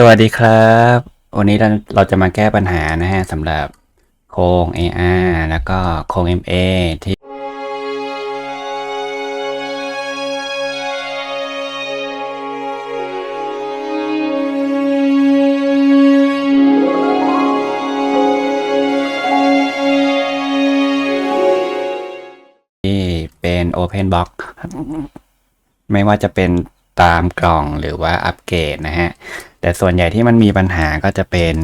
สวัสดีครับ วันนี้เราเราจะมาแก้ปัญหานะฮะสำหรับโครง AR แล้วก็โครง MA ที่ที่เป็น Open Box ไม่ว่าจะเป็น ตามกล่องหรือว่าอัปเกรดนะฮะ แต่ส่วนใหญ่ที่มันมีปัญหาก็จะเป็น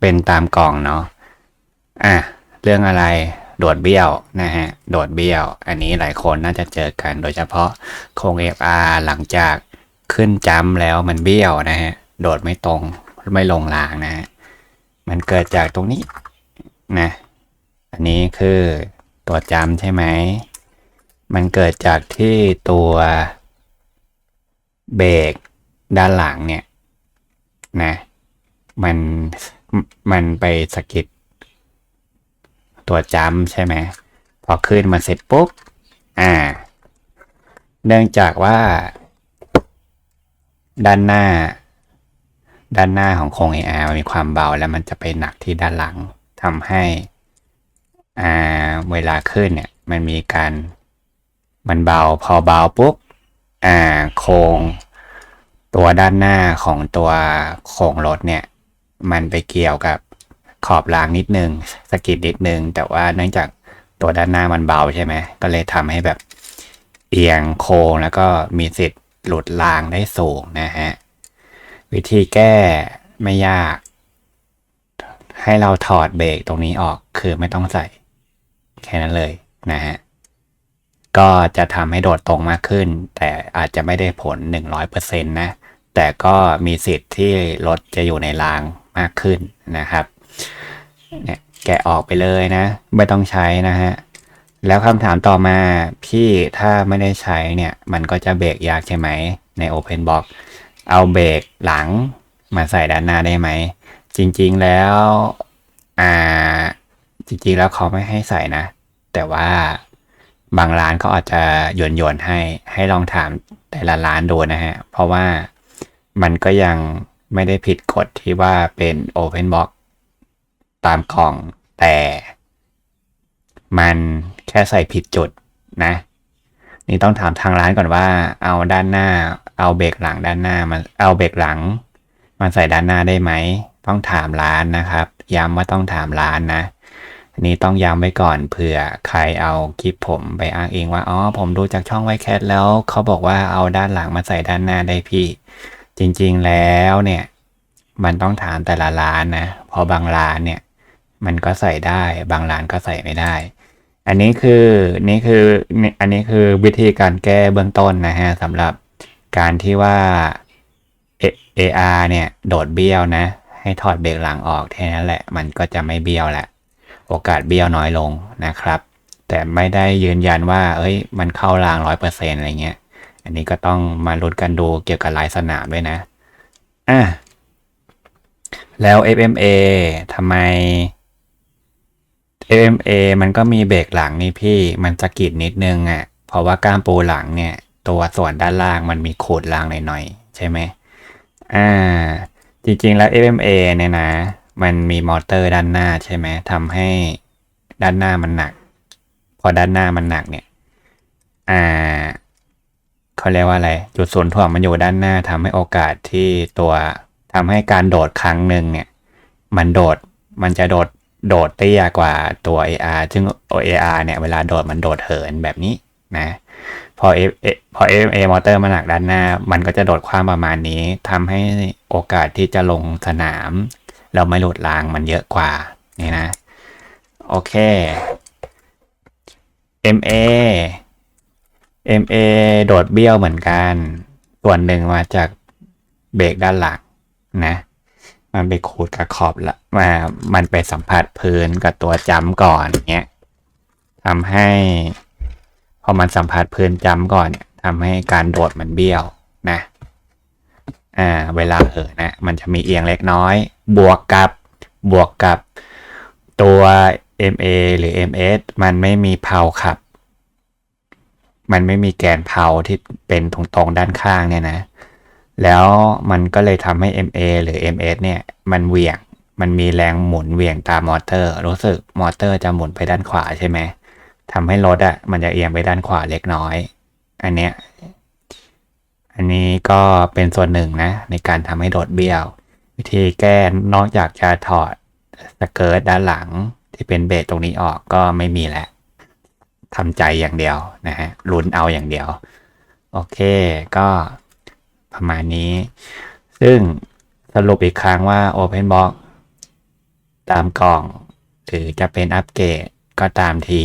เป็นตามกล่องเนาะ อะ เรื่องอะไร โดดเบี้ยวนะฮะ โดดเบี้ยว อันนี้หลายคนน่าจะเจอกัน โดยเฉพาะโครง FR หลังจากขึ้นจัมป์แล้วมันเบี้ยวนะฮะ โดดไม่ตรง ไม่ลงรางนะฮะ มันเกิดจากตรงนี้นะ อันนี้คือตัวจัมป์ใช่ไหม มันเกิดจากที่ตัว เบรกด้านหลังเนี่ยนะมันมันไปสะกิดตัวจัมใช่ไหมพอขึ้นมาเสร็จปุ๊บอ่า เนื่องจากว่า ด้านหน้า ด้านหน้าของโครง AR มันมีความเบาแล้วมันจะไปหนักที่ด้านหลังทำให้อ่าเวลาขึ้นเนี่ย มันมีการมันเบาพอเบาปุ๊บอ่าโครง ตัวด้านหน้าของตัวโครงรถเนี่ย มันไปเกี่ยวกับขอบรางนิดนึงสกิดนิดนึง แต่ว่าเนื่องจากตัวด้านหน้ามันเบาใช่ไหมก็เลยทำให้แบบเอียงโค้งแล้วก็มีสิทธิ์หลุดรางได้สูงนะฮะ วิธีแก้ไม่ยาก ให้เราถอดเบรกตรงนี้ออกคือไม่ต้องใส่ แค่นั้นเลยนะฮะ ก็จะทำให้โดดตรงมากขึ้น แต่อาจจะไม่ได้ผล 100%นะ แต่ก็มีสิทธิ์ที่รถจะอยู่ในรางมากขึ้นนะครับเนี่ยแกะออกไปเลยนะ ไม่ต้องใช้นะฮะ แล้วคำถามต่อมาพี่ถ้าไม่ได้ใช้เนี่ย มันก็จะเบรกยากใช่ไหมใน Open Box เอาเบรกหลังมาใส่ด้านหน้าได้ไหม จริงๆแล้วอ่าจริงๆแล้วเขาไม่ให้ใส่นะ แต่ว่า บางร้านเขาอาจจะโยนโยนให้ให้ลองถามแต่ละร้านดูนะฮะ เพราะว่ามันก็ยังไม่ได้ผิดกฎที่ว่าเป็น Open Box ตามกล่องแต่มันแค่ใส่ผิดจุดนะ นี่ต้องถามทางร้านก่อนว่า เอาด้านหน้า เอาเบรกหลังด้านหน้ามันเอาเบรกหลัง มันใส่ด้านหน้าได้ไหม ต้องถามร้านนะครับ ย้ำว่าต้องถามร้านนะ อันนี้ต้องย้ำไว้ก่อนเผื่อใครเอาคลิปผมไปอ้างเองว่าอ๋อผมดูจากช่องไวแคทแล้วเขาบอกว่าเอาด้านหลังมาใส่ด้านหน้าได้พี่ จริงๆแล้วเนี่ย มันต้องถามแต่ละร้านนะเพอบางร้านเนี่ย มันก็ใส่ได้บางร้านก็ใส่ไม่ได้ อันนี้คือนี่คืออันนี้คือวิธีการแก้เบื้องต้นนะฮะสำหรับการที่ว่า AR เนี่ย โดดเบี้ยวนะ ให้ถอดเบรกหลังออกแค่นั้นแหละ มันก็จะไม่เบี้ยวแหละ โอกาสเบี้ยวน้อยลงนะครับ แต่ไม่ได้ยืนยันว่า เอ้ย มันเข้ารางร้อยเปอร์เซ็นอะไรเงี้ย อันนี้ก็ต้องมาลุ้นกันดูเกี่ยวกับลายสนามด้วยนะอะแล้ว FMA ทำไม FMA มันก็มีเบรกหลังนี่พี่มันสะกิดนิดนึงอะ่ะ เพราะว่าก้ามปูหลังเนี่ย ตัวส่วนด้านล่างมันมีขดรางหน่อยๆใช่ไหมอ่า จริงๆแล้ว FMA เนี่ยนะ มันมีมอเตอร์ด้านหน้าใช่ไหมทำให้ด้านหน้ามันหนัก พอด้านหน้ามันหนักเนี่ย อ่าเขาเรียกว่าอะไร จุดศูนย์ถ่วงมันอยู่ด้านหน้าทำให้โอกาสที่ตัวทำให้การโดดครั้งหนึ่งเนี่ย มันโดดมันจะโดดโดดเตี้ยกว่าตัว AR ซึ่ง AR เนี่ยเวลาโดดมันโดดเหินแบบนี้นะ พอ F พอ FMA มอเตอร์มันหนักด้านหน้า มันก็จะโดดความประมาณนี้ทำให้โอกาสที่จะลงสนาม เราไม่หลุดรางมันเยอะกว่านี่นะ โอเค MA MA โดดเบี้ยวเหมือนกัน ส่วนหนึ่งมาจากเบรกด้านหลังนะ มันไปขูดกับขอบละมามันไปสัมผัสพื้นกับตัวจำก่อนเนี้ยทำให้ พอมันสัมผัสพื้นจำก่อนเนี่ยทำให้การโดดมันเบี้ยวนะ อ่า เวลาเออนะ มันจะมีเอียงเล็กน้อย บวกกับบวกกับตัว MA หรือ MS มันไม่มีเพาขับ มันไม่มีแกนเพาที่เป็นตรงๆด้านข้างเนี่ยนะ แล้วมันก็เลยทำให้ MA หรือ MS เนี่ย มันเหวี่ยง มันมีแรงหมุนเหวี่ยงตามมอเตอร์ รู้สึกมอเตอร์จะหมุนไปด้านขวาใช่ไหมทำให้รถอะ่ะ มันจะเอียงไปด้านขวาเล็กน้อย อันเนี้ย อันนี้ก็เป็นส่วนหนึ่งนะ ในการทำให้โดดเบี้ยว วิธีแก้นอกจากจะถอดสเกิร์ตด้านหลังที่เป็นเบสตรงนี้ออกก็ไม่มีแล้วทำใจอย่างเดียวนะฮะลุ้นเอาอย่างเดียว โอเคก็ประมาณนี้ ซึ่งสรุปอีกครั้งว่า OpenBox ตามกล่อง หรือจะเป็นอัปเกรดก็ตามที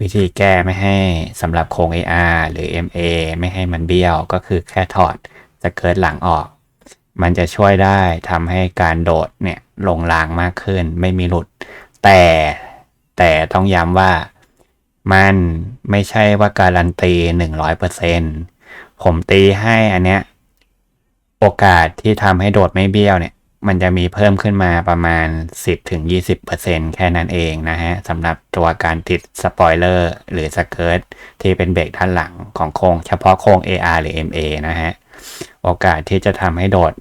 วิธีแก้ไม่ให้สำหรับโครง AR หรือ MA ไม่ให้มันเบี้ยว ก็คือแค่ถอดสเกิร์ตหลังออก มันจะช่วยได้ทำให้การโดดเนี่ยลงรางมากขึ้น ไม่มีหลุด แต่แต่ต้องย้ำว่ามันไม่ใช่ว่าการันตีหนึ่งร้อยเปอร์เซ็นผมตีให้อันเนี้ยโอกาสที่ทำให้โดดไม่เบี้ยวเนี่ย มันจะมีเพิ่มขึ้นมาประมาณ 10-20%แค่นั้นเองนะฮะสำหรับตัวการติดสปอยเลอร์หรือสเกิร์ตที่เป็นเบรกด้านหลังของโครงเฉพาะโครง AR หรือ MA นะฮะ โอกาสที่จะทำให้โดด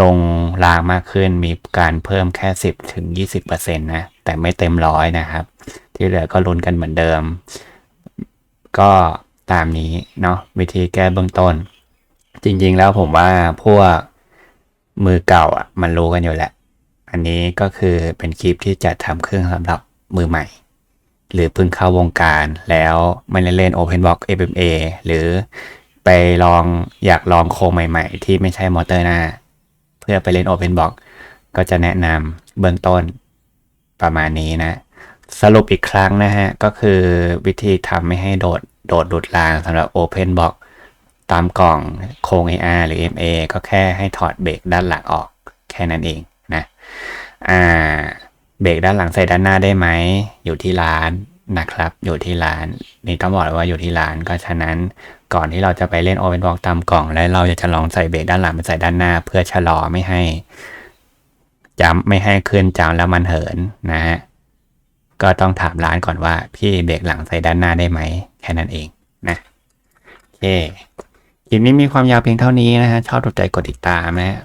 ลงรางมากขึ้นมีการเพิ่มแค่ 10-20%นะ แต่ไม่เต็มร้อยนะครับ ที่เหลือก็ลุ้นกันเหมือนเดิม ก็ตามนี้เนาะวิธีแก้เบื้องต้น จริงๆแล้วผมว่าพวกมือเก่าอะมันรู้กันอยู่แหละ อันนี้ก็คือเป็นคลิปที่จะทำเครื่องสำหรับมือใหม่ หรือเพิ่งเข้าวงการแล้วไม่ได้เล่น OpenBox FMA หรือ ไปลองอยากลองโครงใหม่ๆ ที่ไม่ใช่มอเตอร์หน้า เพื่อไปเล่น OpenBox ก็จะแนะนำเบื้องต้นประมาณนี้นะ สรุปอีกครั้งนะฮะ ก็คือวิธีทำไม่ให้โดดโดดหลุดรางสำหรับ OpenBox ตามกล่องโครง AR หรือ MA ก็แค่ให้ถอดเบรกด้านหลังออกแค่นั้นเองนะ อ่า เบรกด้านหลังใส่ด้านหน้าได้ไหม อยู่ที่ร้าน นะครับ อยู่ที่ร้านนี่ต้องบอกเลยว่าอยู่ที่ร้านก็ฉะนั้นก่อนที่เราจะไปเล่น OpenBox ตามกล่อง แล้วเราจะลองใส่เบรกด้านหลังไปใส่ด้านหน้า เพื่อชะลอไม่ให้จำไม่ให้ขึ้นจำแล้วมันเหินนะฮะก็ต้องถามร้านก่อนว่าพี่เบรกหลังใส่ด้านหน้าได้ไหมแค่นั้นเองนะโอเคคลิปนี้มีความยาวเพียงเท่านี้นะฮะชอบถูกใจกดติดตามนะฮะ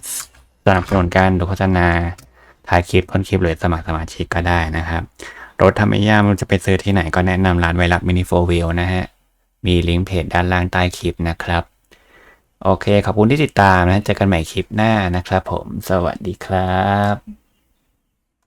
สนับสนุนการดูโฆษณาถ่ายคลิปพ้นคลิปหรือสมัครสมาชิกก็ได้นะครับ รถทำไม่ยากมันจะไปซื้อที่ไหนก็แนะนำร้านไวรัสมินิโฟวิลนะฮะ มีลิงก์เพจด้านล่างใต้คลิปนะครับ โอเค ขอบคุณที่ติดตามนะ เจอกันใหม่คลิปหน้านะครับผม สวัสดีครับ